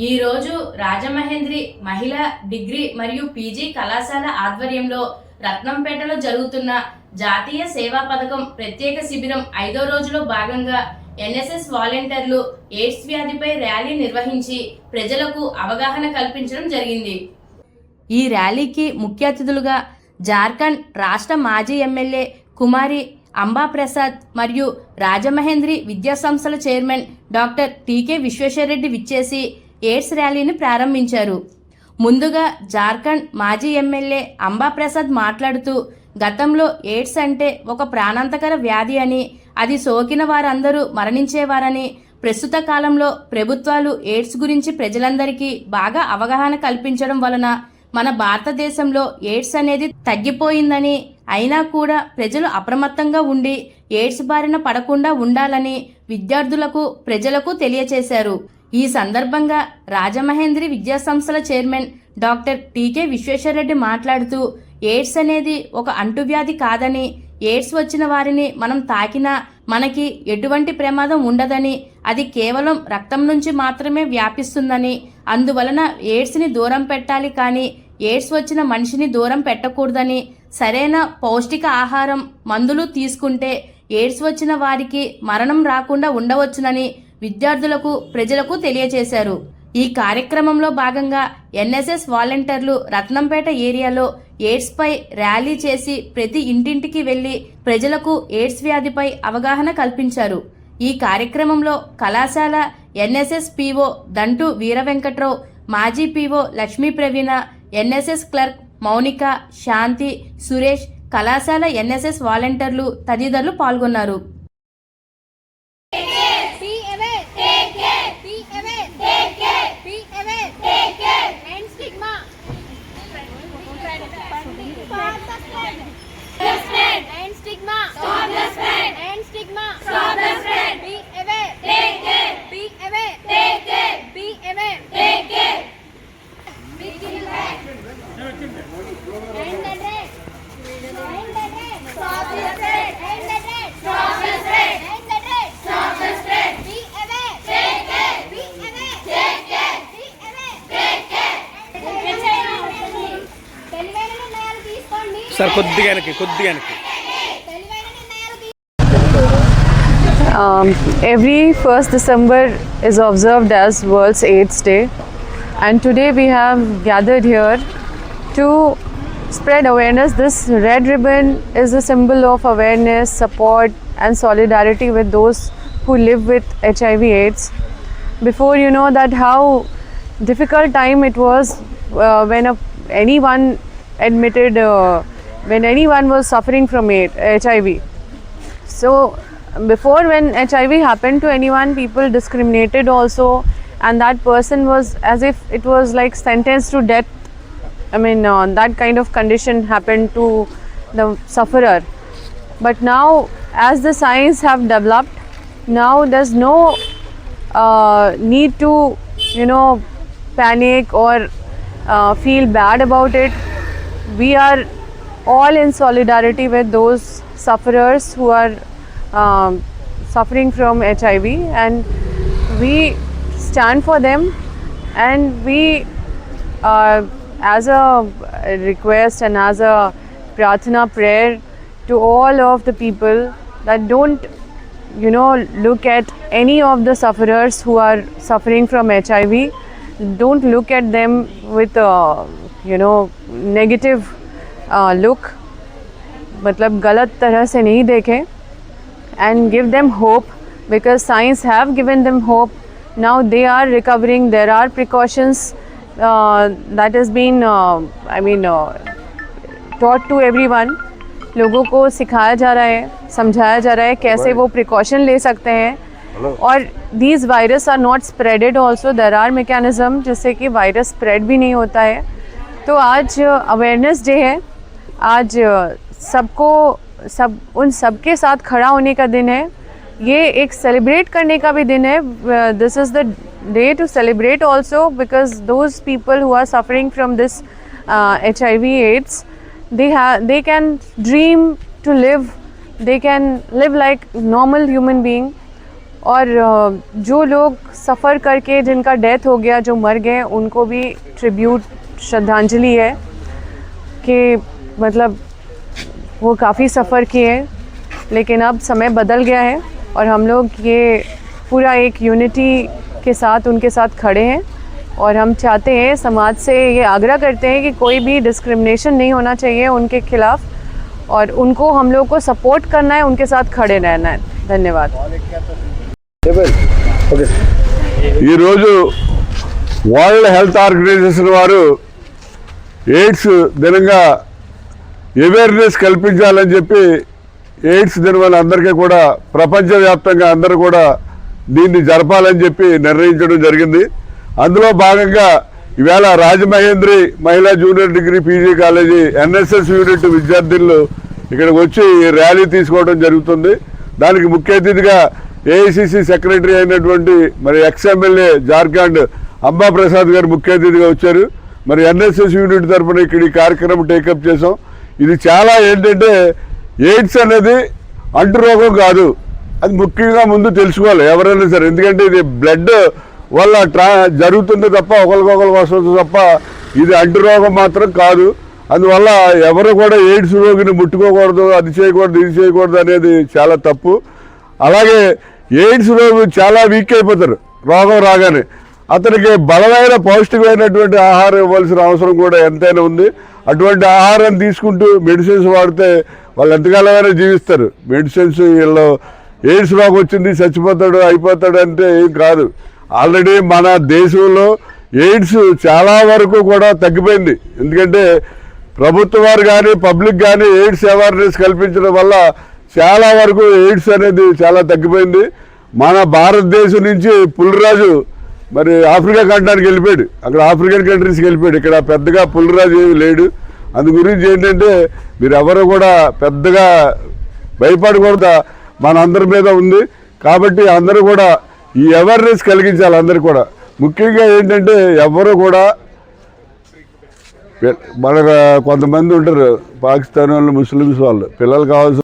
ఈరోజు రాజమహేంద్రి మహిళా డిగ్రీ మరియు పీజీ కళాశాల ఆధ్వర్యంలో రత్నంపేటలో జరుగుతున్న జాతీయ సేవా పథకం ప్రత్యేక శిబిరం ఐదో రోజులో భాగంగా ఎన్ఎస్ఎస్ వాలంటీర్లు ఎయిడ్స్ వ్యాధిపై ర్యాలీ నిర్వహించి ప్రజలకు అవగాహన కల్పించడం జరిగింది. ఈ ర్యాలీకి ముఖ్య అతిథులుగా జార్ఖండ్ రాష్ట్ర మాజీ ఎమ్మెల్యే కుమారి అంబాప్రసాద్ మరియు రాజమహేంద్రి విద్యాసంస్థల చైర్మన్ డాక్టర్ టీకే విశ్వేశ్వరరెడ్డి విచ్చేసి ఎయిడ్స్ ర్యాలీని ప్రారంభించారు. ముందుగా జార్ఖండ్ మాజీ ఎమ్మెల్యే అంబాప్రసాద్ మాట్లాడుతూ గతంలో ఎయిడ్స్ అంటే ఒక ప్రాణాంతకర వ్యాధి అని అది సోకిన వారందరూ మరణించేవారని ప్రస్తుత కాలంలో ప్రభుత్వాలు ఎయిడ్స్ గురించి ప్రజలందరికీ బాగా అవగాహన కల్పించడం వలన మన భారతదేశంలో ఎయిడ్స్ అనేది తగ్గిపోయిందని అయినా కూడా ప్రజలు అప్రమత్తంగా ఉండి ఎయిడ్స్ బారిన పడకుండా ఉండాలని విద్యార్థులకు ప్రజలకు తెలియచేశారు. ఈ సందర్భంగా రాజమహేంద్రి విద్యాసంస్థల చైర్మన్ డాక్టర్ టీకే విశ్వేశ్వరరెడ్డి మాట్లాడుతూ ఎయిడ్స్ అనేది ఒక అంటువ్యాధి కాదని ఎయిడ్స్ వచ్చిన వారిని మనం తాకినా మనకి ఎటువంటి ప్రమాదం ఉండదని అది కేవలం రక్తం నుంచి మాత్రమే వ్యాపిస్తుందని అందువలన ఎయిడ్స్ని దూరం పెట్టాలి కానీ ఎయిడ్స్ వచ్చిన మనిషిని దూరం పెట్టకూడదని సరైన పౌష్టిక ఆహారం మందులు తీసుకుంటే ఎయిడ్స్ వచ్చిన వారికి మరణం రాకుండా ఉండవచ్చునని విద్యార్థులకు ప్రజలకు తెలియజేశారు ఈ కార్యక్రమంలో భాగంగా ఎన్ఎస్ఎస్ వాలంటీర్లు రత్నంపేట ఏరియాలో ఎయిడ్స్పై ర్యాలీ చేసి ప్రతి ఇంటింటికి వెళ్ళి ప్రజలకు ఎయిడ్స్ వ్యాధిపై అవగాహన కల్పించారు. ఈ కార్యక్రమంలో కళాశాల ఎన్ఎస్ఎస్ పీఓ దంటు వీరవెంకట్రావు మాజీ PO Lakshmi Praveena NSS clerk Mounika Shanti Suresh కళాశాల ఎన్ఎస్ఎస్ వాలంటీర్లు తదితరులు పాల్గొన్నారు. సార్ కొద్దిగా వెనక్కి కొద్దిగా వెనక్కి తెలివైన నిర్ణయాలు తీసుకోండి Um, every 1st December is observed as World's AIDS Day, and today we have gathered here to spread awareness. This red ribbon is a symbol of awareness, support, and solidarity with those who live with HIV/AIDS. Before you know that how difficult time it was uh, when a, anyone admitted uh, when anyone was suffering from HIV. So before when HIV happened to anyone, people discriminated also, and that person was as if it was like sentenced to death. I mean, uh, that kind of condition happened to the sufferer. But now, as the science have developed, now there's no uh, need to, you know, panic or uh, feel bad about it. We are all in solidarity with those sufferers who are um, suffering from HIV, and we stand for them, and we, uh, as a request and as a prarthana prayer to all of the people that don't you know look at any of the sufferers who are suffering from hiv don't look at them with a you know negative look मतलब गलत तरह से नहीं देखें and give them hope because science have given them hope now they are recovering there are precautions that is been I mean taught to every one लोगों को सिखाया जा रहा है समझाया जा रहा है कैसे वो प्रिकॉशन ले सकते हैं। और these virus are not spreaded also there are mechanism जिससे कि वायरस स्प्रेड भी नहीं होता है। तो आज अवेयरनेस डे है। आज सबको, सब, उन सबके साथ खड़ा होने का दिन है। ये एक सेलिब्रेट करने का भी दिन है। This is the day to celebrate also because those people who are suffering from this H I V AIDS they have they can dream to live, they can live like normal human और जो लोग सफ़र करके जिनका death हो गया, जो मर गए, उनको भी ट्रिब्यूट श्रद्धांजलि है कि मतलब वो काफ़ी सफ़र किए लेकिन अब समय बदल गया है और हम लोग ये पूरा एक यूनिटी के साथ उनके साथ खड़े हैं और हम चाहते हैं समाज से ये आग्रह करते हैं कि कोई भी डिस्क्रिमिनेशन नहीं होना चाहिए उनके खिलाफ और उनको हम लोग को सपोर्ट करना है उनके साथ खड़े रहना है धन्यवाद ఓకే ఈరోజు వరల్డ్ హెల్త్ ఆర్గనైజేషన్ వారు ఎయిడ్స్ దినంగా అవేర్నెస్ కల్పించాలని చెప్పి ఎయిడ్స్ దినవల్ల అందరికీ కూడా ప్రపంచవ్యాప్తంగా అందరూ కూడా దీన్ని జరపాలని చెప్పి నిర్ణయించడం జరిగింది. అందులో భాగంగా ఈవేళ రాజమహేంద్రి మహిళా junior degree PG college NSS unit విద్యార్థులు ఇక్కడికి వచ్చి ర్యాలీ తీసుకోవడం జరుగుతుంది. దానికి ముఖ్య అతిథిగా ఏఐసిసి సెక్రటరీ అయినటువంటి మరి ఎక్స్ ఎమ్మెల్యే జార్ఖండ్ అంబా ప్రసాద్ గారు ముఖ్య అతిథిగా వచ్చారు. మరి ఎన్ఎస్ఎస్ యూనిట్ తరఫున ఇక్కడ ఈ కార్యక్రమం టేకప్ చేసాం ఇది చాలా ఏంటంటే ఎయిడ్స్ అనేది అంటురోగం కాదు. అది ముఖ్యంగా ముందు తెలుసుకోవాలి ఎవరైనా సరే. ఎందుకంటే ఇది బ్లడ్ వల్ల ట్రా జరుగుతుంది తప్ప ఒకరికొకరికి వస్తుంది తప్ప ఇది అంటురోగం మాత్రం కాదు. అందువల్ల ఎవరు కూడా ఎయిడ్స్ రోగిని ముట్టుకోకూడదు అది చేయకూడదు ఇది చేయకూడదు అనేది చాలా తప్పు. అలాగే ఎయిడ్స్ రోగి చాలా వీక్ అయిపోతారు రోగం రాగానే. అతనికి బలమైన పౌష్టికమైనటువంటి ఆహారం ఇవ్వాల్సిన అవసరం కూడా ఎంతైనా ఉంది. అటువంటి ఆహారం తీసుకుంటూ మెడిసిన్స్ వాడితే వాళ్ళు ఎంతకాలమైనా జీవిస్తారు. మెడిసిన్స్ వీళ్ళు ఎయిడ్స్ రోగం వచ్చింది చచ్చిపోతాడు అయిపోతాడు అంటే ఏం కాదు. ఆల్రెడీ మన దేశంలో ఎయిడ్స్ చాలా వరకు కూడా తగ్గిపోయింది. ఎందుకంటే ప్రభుత్వ వారు కానీ పబ్లిక్ కానీ ఎయిడ్స్ అవేర్నెస్ కల్పించడం వల్ల చాలా వరకు ఎయిడ్స్ అనేది చాలా తగ్గిపోయింది. మన భారతదేశం నుంచి పులిరాజు మరి ఆఫ్రికా ఖండానికి వెళ్ళిపోయాడు. అక్కడ ఆఫ్రికన్ కంట్రీస్కి వెళ్ళిపోయాడు. ఇక్కడ పెద్దగా పులిరాజు ఏమి లేడు. అందు గురించి ఏంటంటే మీరు ఎవరు కూడా పెద్దగా భయపడకూడదు. మన అందరి మీద ఉంది. కాబట్టి అందరూ కూడా ఈ అవేర్నెస్ కలిగించాలి అందరూ కూడా. ముఖ్యంగా ఏంటంటే ఎవరు కూడా మన కొంతమంది ఉంటారు. పాకిస్తాన్ వాళ్ళు ముస్లిమ్స్ వాళ్ళు. పిల్లలు కావాల్సిన